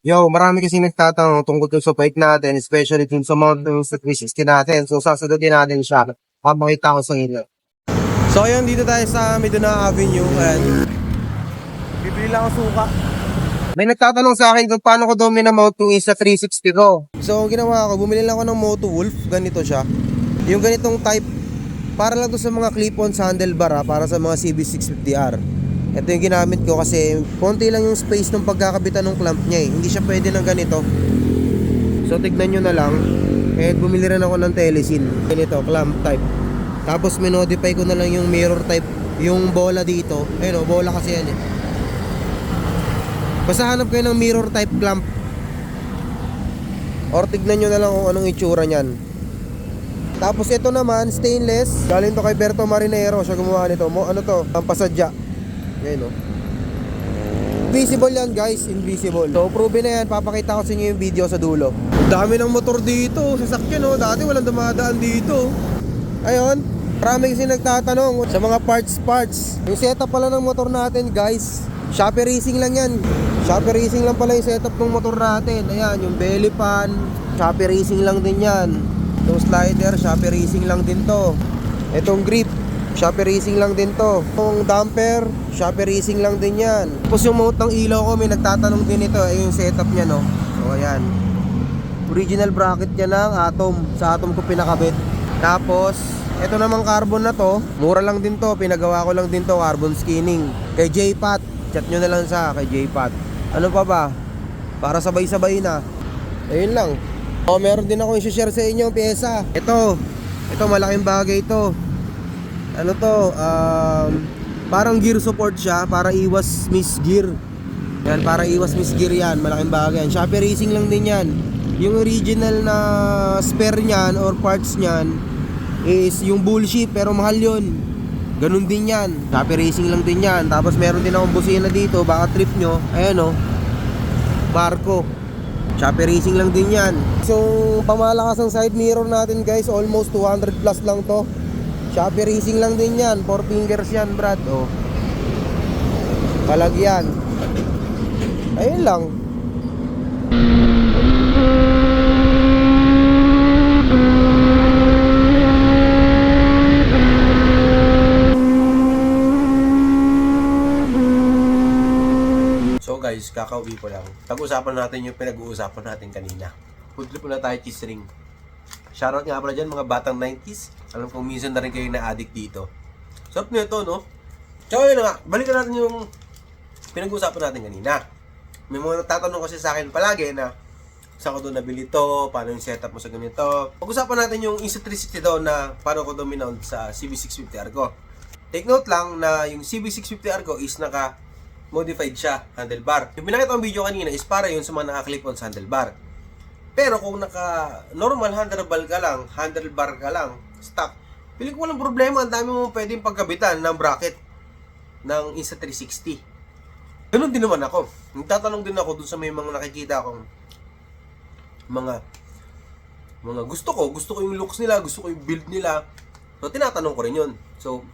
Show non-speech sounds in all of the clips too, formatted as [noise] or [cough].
Yo, marami kasi nagtatanong tungkol dun sa bike natin, especially dun sa mga dun sa 360 natin. So, sasagutin natin siya. Papakita ko sa inyo. So, ayun, dito tayo sa Medina Avenue. And, bibili lang ako suka. May nagtatanong sa akin kung paano ko daw minamount yung isa 360 ko. So, ang ginawa ko, bumili lang ako ng Moto Wolf. Ganito siya. Yung ganitong type, para lang to sa mga clip-on sa handlebar ha, para sa mga CB650R. Ito yung ginamit ko kasi konti lang yung space ng pagkakabitan ng clamp niya eh. Hindi siya pwede ng ganito. So tignan nyo na lang. Eh bumili rin ako ng telesin. Ganito, clamp type. Tapos minodify ko na lang yung mirror type. Yung bola dito. Ayun o, bola kasi yan eh. Basta hanap kayo ng mirror type clamp. Or tignan nyo na lang kung anong itsura niyan. Tapos ito naman, stainless. Galing to kay Berto Marinero. Siya gumawa nito. Mo, ano to? Ang pasadya. Yan o. Invisible yan guys, invisible. So proven na yan, papakita ko sa inyo yung video sa dulo. Dami ng motor dito, sasakyan o. Dati walang dumadaan dito. Ayun, marami kasi nagtatanong sa mga parts parts. Yung setup pala ng motor natin guys, Shopee Racing lang yan. Shopee Racing lang pala yung setup ng motor natin. Ayan, yung belly pan, Shopee Racing lang din yan. Yung slider, Shopee Racing lang din to. Itong grip, Shopee Racing lang din to. Yung damper, Shopee Racing lang din yan. Tapos yung mount ng ilaw ko, may nagtatanong din ito. Ay yung setup niya, no? So, ayan. Original bracket niya ng Atom. Sa Atom ko pinakabit. Tapos, ito namang carbon na to. Mura lang din to. Pinagawa ko lang din to. Carbon skinning. Kay J-Pat. Chat nyo na lang sa kay J-Pat. Ano pa ba? Para sabay-sabay na. Ayun lang. O, meron din ako i-share sa inyo ang pyesa. Ito. Ito, malaking bagay ito ano to, um, parang gear support siya para iwas miss gear. Yan, para iwas miss gear yan, malaking bagay yan. Shopee Racing lang din yan. Yung original na spare niyan or parts niyan is yung bullshit pero mahal yun. Ganun din yan. Shopee Racing lang din yan. Tapos meron din akong busina dito, baka trip nyo. Ayan o. Barko. Shopee Racing lang din yan. So, pamalakas ng side mirror natin guys, almost 200 plus lang to. Shopee Racing lang din yan. Four fingers yan, Brad. Oh. Palagyan. Ayun lang. So guys, kakauwi ko lang. Pag-usapan natin yung pinag-uusapan natin kanina. Food trip na tayo, cheese ring. Shoutout nga pala dyan, mga batang 90s. Alam kong minsan na rin kayo na-addict dito. Sarap nito, no? Tsaka yun na nga, balikan natin yung pinag-uusapan natin kanina. May mga nagtatanong kasi sa akin palagi na saan ko doon nabili to, paano yung setup mo sa ganito. Pag-usapan natin yung Insta360 daw na paano ko dominant sa CB650 Argo. Take note lang na yung CB650 Argo is naka modified siya, handlebar. Yung pinakita kong video kanina is para yun sa mga naka-clip on sa handlebar. Pero kung naka normal handlebar ka lang, handlebar ka lang, stock, pili ko walang problema, ang dami mo pwedeng pagkabitan ng bracket ng Insta360. Ganun din naman ako. Nagtatanong din ako dun sa may mga nakikita akong mga mga gusto ko, gusto ko yung looks nila, gusto ko yung build nila. So tinatanong ko rin yun. So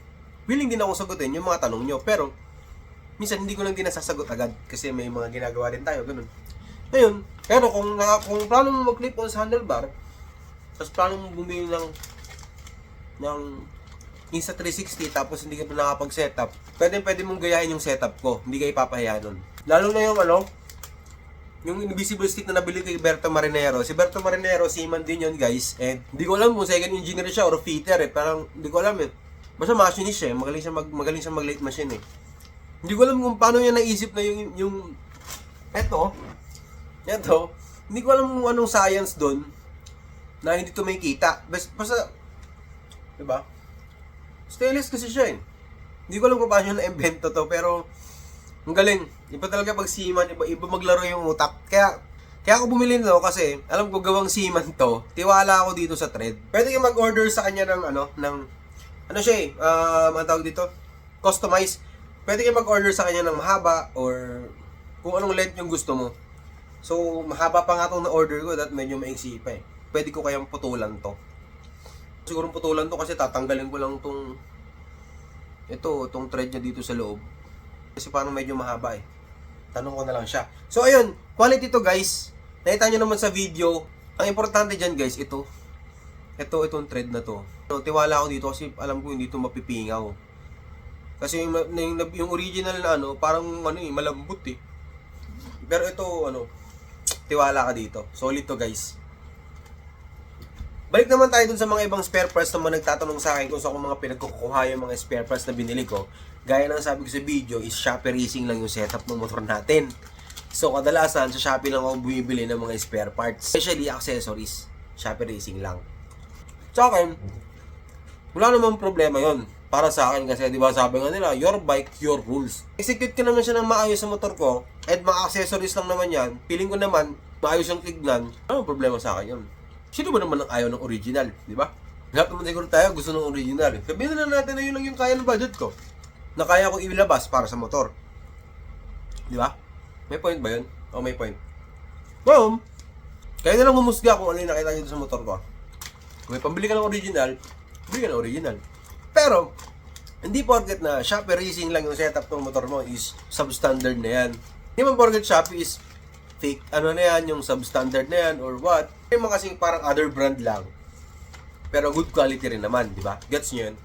willing din ako sagutin yung mga tanong nyo. Pero minsan hindi ko lang din nasasagot agad kasi may mga ginagawa din tayo, ganun. Ngayon, pero kung, naka, kung plano mo mag-clip on sa handlebar, tapos plano mo bumili ng ng Insta360 tapos hindi ka pa nakapag-setup, pwede pwede mong gayahin yung setup ko. Hindi ka ipapahiya nun. Lalo na yung ano, yung invisible stick na nabili kay Berto Marinero. Si Berto Marinero, seaman din yun guys. And hindi ko alam kung second engineer siya or fitter eh. Parang hindi ko alam eh. Basta machinist siya eh. Magaling siya mag, magaling siya mag-late machine eh. Hindi ko alam kung paano niya naisip na yung, yung, eto, eto, hindi ko alam kung anong science doon na hindi to may kita. Basta, diba? Stainless kasi siya eh. Hindi ko alam kung paano niya na-invento to, pero, ang galing. Iba talaga pag seaman, iba, iba maglaro yung utak. Kaya, kaya ako bumili nito kasi alam ko gawang seaman to. Tiwala ako dito sa thread. Pwede kayo mag-order sa kanya ng ano, ng ano siya eh, um, ang tawag dito, customize. Pwede kayo mag-order sa kanya ng mahaba or kung anong length yung gusto mo. So, mahaba pa nga itong na-order ko that medyo maiksi pa eh. Pwede ko kayang putulan to. Siguro putulan to kasi tatanggalin ko lang tong ito, itong thread niya dito sa loob. Kasi parang medyo mahaba eh. Tanong ko na lang siya. So ayun, quality to guys. Nakita nyo naman sa video. Ang importante dyan guys, ito. Ito, itong thread na to. So, tiwala ako dito kasi alam ko hindi to mapipingaw. Kasi yung, yung, yung original na ano, parang ano eh, malambot eh. Pero ito, ano, tiwala ka dito. Solid to guys. Balik naman tayo dun sa mga ibang spare parts na mga nagtatanong sa akin kung saan ko mga pinagkukuha yung mga spare parts na binili ko. Gaya ng sabi ko sa video, is Shopee Racing lang yung setup ng motor natin. So, kadalasan sa Shopee lang ako bumibili ng mga spare parts. Especially accessories. Shopee Racing lang. Sa akin, wala namang problema yon para sa akin kasi di ba sabi nga nila, your bike, your rules. Execute ko naman siya ng maayos sa motor ko at mga accessories lang naman yan. Feeling ko naman, maayos ang tignan. Ano problema sa akin yun? Sino ba naman ang ayaw ng original, di ba? Lahat naman siguro tayo gusto ng original. Sabihin na natin na yun lang yung kaya ng budget ko. Na kaya kong ilabas para sa motor. Di ba? May point ba yun? O may point? Well, kaya na lang humusga kung ano yung nakita nyo sa motor ko. Kung may pambili ka ng original, bili ka ng original. Pero, hindi porket na Shopee Racing lang yung setup ng motor mo is substandard na yan. Hindi man porket Shopee is fake, ano na yan, yung substandard na yan or what. Yung mga kasing parang other brand lang. Pero good quality rin naman, di ba? Gets nyo yun?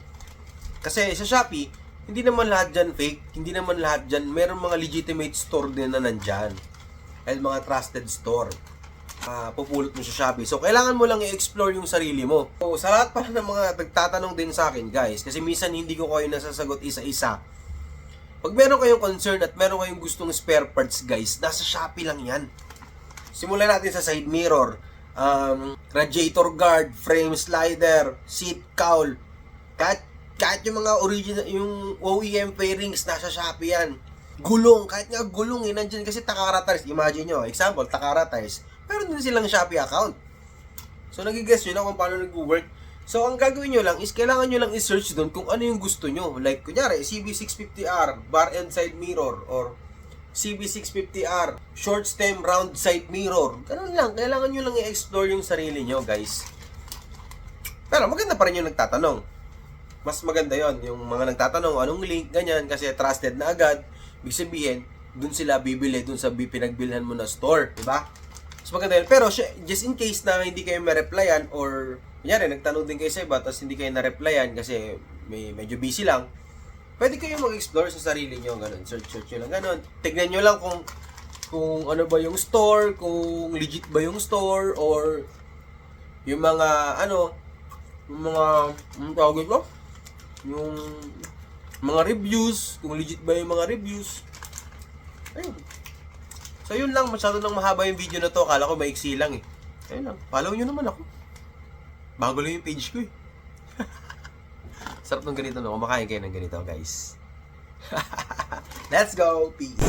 Kasi sa Shopee, hindi naman lahat dyan fake, hindi naman lahat dyan, meron mga legitimate store din na nandyan. At mga trusted store. Ah, pupulot mo sa Shopee. So, kailangan mo lang i-explore yung sarili mo. So, sa lahat pala ng mga nagtatanong din sa akin, guys, kasi minsan hindi ko kayo nasasagot isa-isa. Pag meron kayong concern at meron kayong gustong spare parts, guys, nasa Shopee lang yan. Simulan natin sa side mirror, um, radiator guard, frame slider, seat cowl, kahit, kahit yung mga original, yung OEM fairings, nasa Shopee yan. Gulong, kahit nga gulong eh, nandyan kasi Takara tires. Imagine nyo, example, Takara tires. Meron din silang Shopee account. So, nagigess nyo na kung paano nag-work. So, ang gagawin nyo lang is, kailangan nyo lang i-search doon kung ano yung gusto nyo. Like, kunyari, CB650R, bar and side mirror, or CB650R, short stem round side mirror. Ganun lang, kailangan nyo lang i-explore yung sarili nyo, guys. Pero maganda pa rin yung nagtatanong. Mas maganda yon yung mga nagtatanong, anong link, ganyan, kasi trusted na agad. Ibig sabihin, dun sila bibili, dun sa bi- pinagbilhan mo na store, di ba? Mas maganda yun. Pero, just in case na hindi kayo ma-replyan or, kunyari, nagtanong din kayo sa iba, tapos hindi kayo na-replyan kasi may, medyo busy lang, pwede kayo mag-explore sa sarili nyo, ganun. Search, search nyo lang, ganun. Tignan nyo lang kung, kung ano ba yung store, kung legit ba yung store, or yung mga, ano, yung mga, ang tawag ito? Yung mga reviews, kung legit ba yung mga reviews. Ayun. So yun lang, masyado nang mahaba yung video na to. Akala ko maiksi lang eh. Ayun lang, follow nyo naman ako. Bago lang yung page ko eh. [laughs] Sarap ng ganito no, kumakain kayo ng ganito guys. [laughs] Let's go, peace!